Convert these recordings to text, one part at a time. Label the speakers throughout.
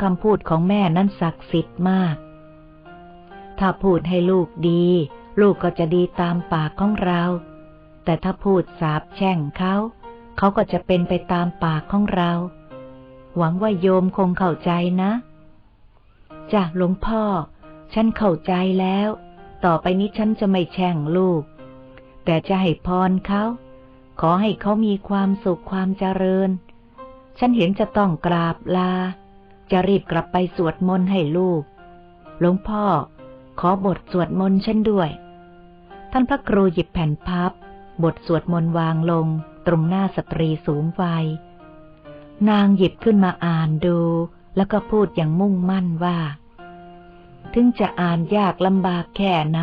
Speaker 1: คำพูดของแม่นั้นศักดิ์สิทธิ์มาก ถ้าพูดให้ลูกดี ลูกก็จะดีตามปากของเรา แต่ถ้าพูดสาบแช่งเขา เขาก็จะเป็นไปตามปากของเรา หวังว่าโยมคงเข้าใจนะจ้ะหลวงพ่อ ฉันเข้าใจแล้ว ต่อไปนี้ฉันจะไม่แช่งลูก แต่จะให้พรเขา ขอให้เขามีความสุขความเจริญ ฉันเห็นจะต้องกราบลา จะรีบกลับไปสวดมนต์ให้ลูก หลวงพ่อ ขอบทสวดมนต์ฉันด้วย ท่านพระครูหยิบแผ่นพับบทสวดมนต์วางลงตรงหน้าสตรีสูงวัย นางหยิบขึ้นมาอ่านดู แล้วก็พูดอย่างมุ่งมั่นว่า ถึงจะอ่านยากลำบากแค่ไหน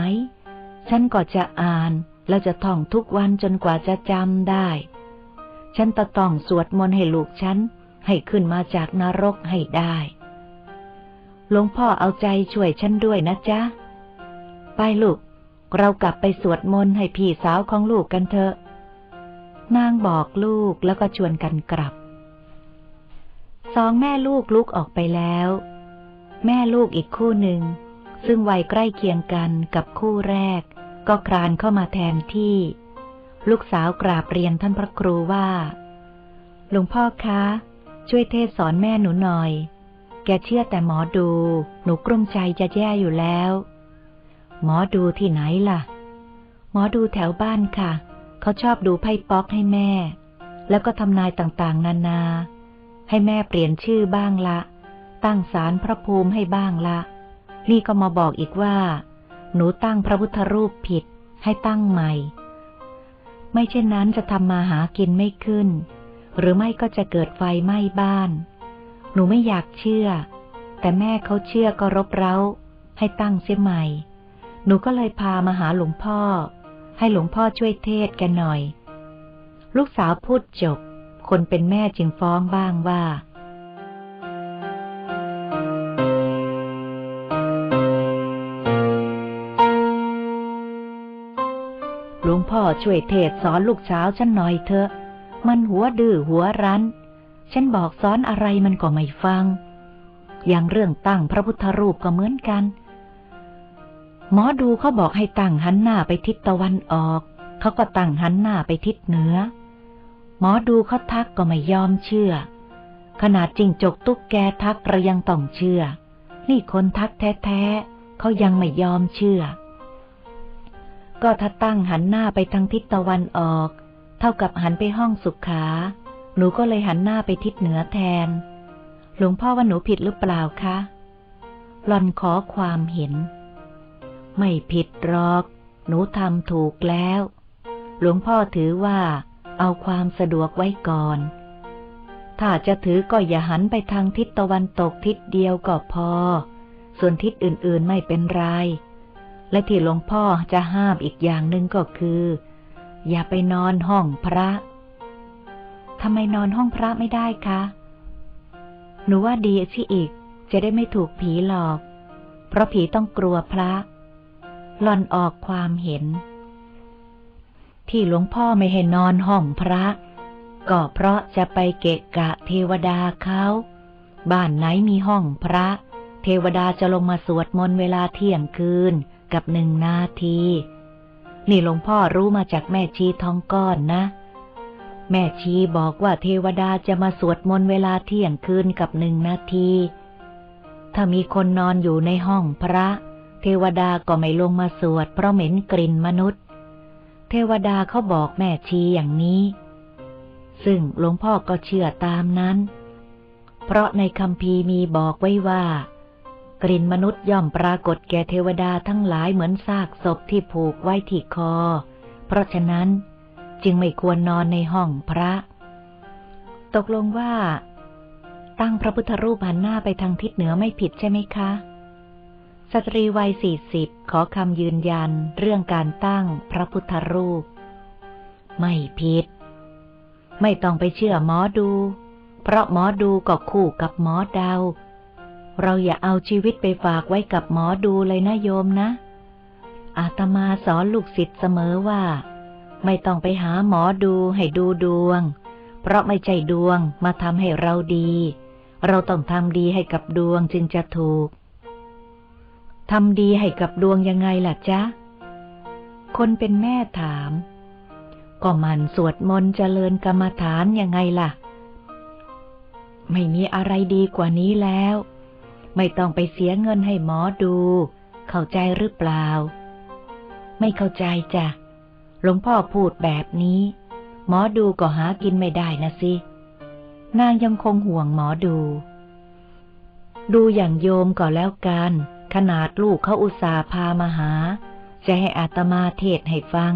Speaker 1: ฉันก็จะอ่านแล้วจะท่องทุกวันจนกว่าจะจำได้ ฉันจะต้องสวดมนต์ให้ลูกฉัน ให้ขึ้นมาจากนรกให้ได้ หลวงพ่อเอาใจช่วยฉันด้วยนะจ๊ะ ไปลูก เรากลับไปสวดมนต์ให้พี่สาวของลูกกันเถอะ นางบอกลูกแล้วก็ชวนกันกลับ สองแม่ลูกลุกออกไปแล้ว แม่ลูกอีกคู่หนึ่ง ซึ่งวัยใกล้เคียงกันกับคู่แรก ก็คลานเข้ามาแทนที่ ลูกสาวกราบเรียนท่านพระครูว่าหลวงพ่อคะ ช่วยเทศสอนแม่หนูหน่อย แกเชื่อแต่หมอดู หนูกลุ้มใจจะแย่อยู่แล้ว หมอดูที่ไหนล่ะ หมอดูแถวบ้านค่ะ เขาชอบดูไพ่ป๊อกให้แม่ แล้วก็ทำนายต่างๆ นานา ให้แม่เปลี่ยนชื่อบ้างละ ตั้งศาลพระภูมิให้บ้างละ นี่ก็มาบอกอีกว่า หนูตั้งพระพุทธรูปผิด ให้ตั้งใหม่ ไม่เช่นนั้นจะทำมาหากินไม่ขึ้น หรือไม่ก็จะเกิดไฟไหม้บ้าน หนูไม่อยากเชื่อ แต่แม่เขาเชื่อก็รบเร้า ให้ตั้งเสียใหม่ หนูก็เลยพามาหาหลวงพ่อ ให้หลวงพ่อช่วยเทศกันหน่อย ลูกสาวพูดจบ คนเป็นแม่จึงฟ้องบ้างว่าหลวงพ่อช่วยเทศสอนลูกสาวฉันหน่อยเถอะ มันหัวดื้อหัวรั้น ฉันบอกสอนอะไรมันก็ไม่ฟัง อย่างเรื่องตั้งพระพุทธรูปก็เหมือนกัน หมอดูเขาบอกให้ตั้งหันหน้าไปทิศตะวันออก เขาก็ตั้งหันหน้าไปทิศเหนือ หมอดูเขาทักก็ไม่ยอมเชื่อ ขนาดจริงจกตุ๊กแกทักเรายังต้องเชื่อ นี่คนทักแท้ๆเขายังไม่ยอมเชื่อ ก็ถ้าตั้งหันหน้าไปทางทิศตะวันออก เท่ากับหันไปห้องสุขขา หนูก็เลยหันหน้าไปทิศเหนือแทน หลวงพ่อว่าหนูผิดหรือเปล่าคะ หลอนขอความเห็น ไม่ผิดหรอก หนูทำถูกแล้ว หลวงพ่อถือว่า เอาความสะดวกไว้ก่อน ถ้าจะถือก็อย่าหันไปทางทิศตะวันตกทิศเดียวก็พอ ส่วนทิศอื่นๆไม่เป็นไร และที่หลวงพ่อจะห้ามอีกอย่างหนึ่งก็คือ อย่าไปนอนห้องพระทำไมนอนห้องพระไม่ได้คะ หนูว่าดีสิอีก จะได้ไม่ถูกผีหลอก เพราะผีต้องกลัวพระ หลอนออกความเห็น ที่หลวงพ่อไม่ให้นอนห้องพระ ก็เพราะจะไปเกะกะเทวดาเขา บ้านไหนมีห้องพระ เทวดาจะลงมาสวดมนต์เวลาเที่ยงคืนกับหนึ่งนาที นี่หลวงพ่อรู้มาจากแม่ชีทองก้อนนะ แม่ชีบอกว่าเทวดาจะมาสวดมนต์เวลาเที่ยงคืนกับหนึ่งนาที ถ้ามีคนนอนอยู่ในห้องพระ เทวดาก็ไม่ลงมาสวดเพราะเหม็นกลิ่นมนุษย์ เทวดาเขาบอกแม่ชีอย่างนี้ ซึ่งหลวงพ่อก็เชื่อตามนั้น เพราะในคำพีมีบอกไว้ว่า กลิ่นมนุษย์ย่อมปรากฏแก่เทวดาทั้งหลายเหมือนซากศพที่ผูกไว้ที่คอ เพราะฉะนั้นจึงไม่ควรนอนในห้องพระ ตกลงว่า ตั้งพระพุทธรูปหันหน้าไปทางทิศเหนือไม่ผิดใช่ไหมคะ สตรีวัยสี่สิบขอคำยืนยันเรื่องการตั้งพระพุทธรูป ไม่ผิด ไม่ต้องไปเชื่อหมอดู เพราะหมอดูก็คู่กับหมอเดา เราอย่าเอาชีวิตไปฝากไว้กับหมอดูเลยนะโยมนะ อาตมาสอนลูกศิษย์เสมอว่า ไม่ต้องไปหาหมอดูให้ดูดวง เพราะไม่ใช่ดวงมาทำให้เราดี เราต้องทำดีให้กับดวงจึงจะถูกทำดีให้กับดวงยังไงล่ะจ๊ะ คนเป็นแม่ถาม ก็มันสวดมนต์เจริญกรรมฐานยังไงล่ะ ไม่มีอะไรดีกว่านี้แล้ว ไม่ต้องไปเสียเงินให้หมอดู เข้าใจหรือเปล่า ไม่เข้าใจจ้ะ หลวงพ่อพูดแบบนี้ หมอดูก็หากินไม่ได้นะสิ นางยังคงห่วงหมอดู ดูอย่างโยมก็แล้วกัน ขนาดลูกเขาอุตส่าห์พามาหา จะให้อาตมาเทศให้ฟัง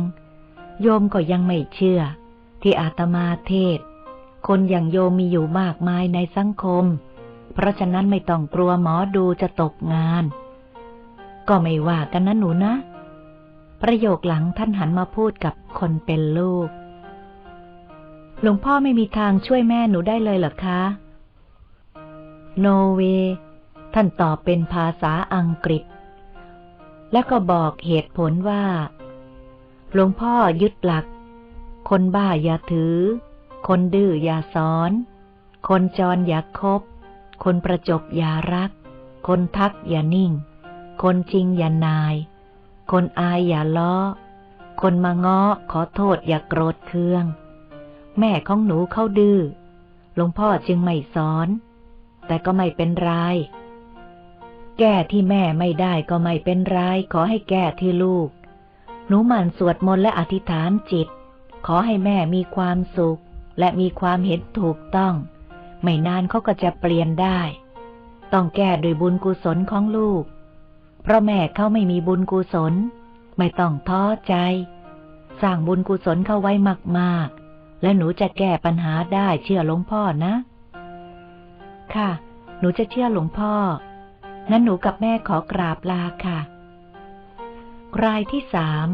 Speaker 1: โยมก็ยังไม่เชื่อ ที่อาตมาเทศ คนอย่างโยมมีอยู่มากมายในสังคม เพราะฉะนั้นไม่ต้องกลัวหมอดูจะตกงาน ก็ไม่ว่ากันนะหนูนะ ประโยคหลังท่านหันมาพูดกับคนเป็นลูก หลวงพ่อไม่มีทางช่วยแม่หนูได้เลยเหรอคะ โนเว ท่านตอบเป็นภาษาอังกฤษ และก็บอกเหตุผลว่า หลวงพ่อยึดหลัก คนบ้าอย่าถือ คนดื้ออย่าสอน คนจรอย่าคบ คนประจบอย่ารัก คนทักอย่านิ่ง คนจริงอย่านาย คนอายอย่าล้อ คนมาง้อขอโทษอย่าโกรธเคือง แม่ของหนูเขาดื้อ หลวงพ่อจึงไม่สอน แต่ก็ไม่เป็นไร แก้ที่แม่ไม่ได้ก็ไม่เป็นไร ขอให้แก้ที่ลูก หนูหมั่นสวดมนต์และอธิษฐานจิต ขอให้แม่มีความสุขและมีความเห็นถูกต้อง ไม่นานเขาก็จะเปลี่ยนได้ ต้องแก้ด้วยบุญกุศลของลูก เพราะแม่เขาไม่มีบุญกุศล ไม่ต้องท้อใจ สร้างบุญกุศลเข้าไว้มากๆ และหนูจะแก้ปัญหาได้เชื่อหลวงพ่อนะ ค่ะ หนูจะเชื่อหลวงพ่อ งั้นหนูกับแม่ขอกราบลาค่ะ รายที่สาม